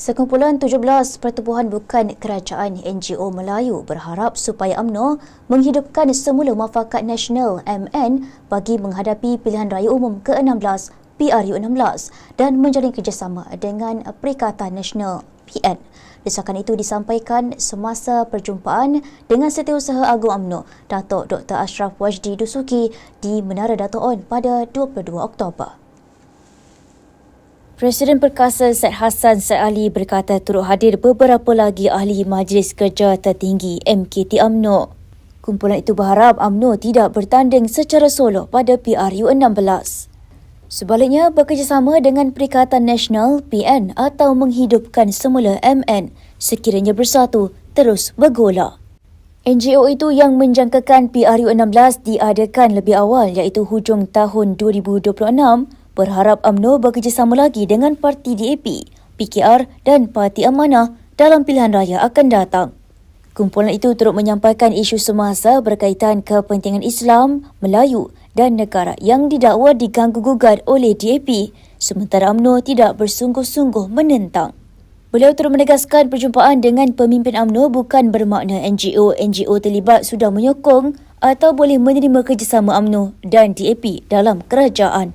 Sekumpulan 17 pertubuhan bukan kerajaan NGO Melayu berharap supaya UMNO menghidupkan semula Muafakat Nasional MN bagi menghadapi pilihan raya umum ke-16 PRU16 dan menjalin kerjasama dengan Perikatan Nasional PN. Desakan itu disampaikan semasa perjumpaan dengan Setiausaha Agung UMNO Datuk Dr. Ashraf Wajdi Dusuki di Menara Dato' On pada 22 Oktober. Presiden Perkasa Syed Hassan Syed Ali berkata turut hadir beberapa lagi ahli Majlis Kerja Tertinggi MKT UMNO. Kumpulan itu berharap UMNO tidak bertanding secara solo pada PRU 16. Sebaliknya, bekerjasama dengan Perikatan Nasional PN atau menghidupkan semula MN sekiranya bersatu terus bergolak. NGO itu yang menjangkakan PRU 16 diadakan lebih awal iaitu hujung tahun 2026 berharap UMNO bekerjasama lagi dengan parti DAP, PKR dan Parti Amanah dalam pilihan raya akan datang. Kumpulan itu turut menyampaikan isu semasa berkaitan kepentingan Islam, Melayu dan negara yang didakwa diganggu-gugat oleh DAP sementara UMNO tidak bersungguh-sungguh menentang. Beliau turut menegaskan perjumpaan dengan pemimpin UMNO bukan bermakna NGO-NGO terlibat sudah menyokong atau boleh menerima kerjasama UMNO dan DAP dalam kerajaan.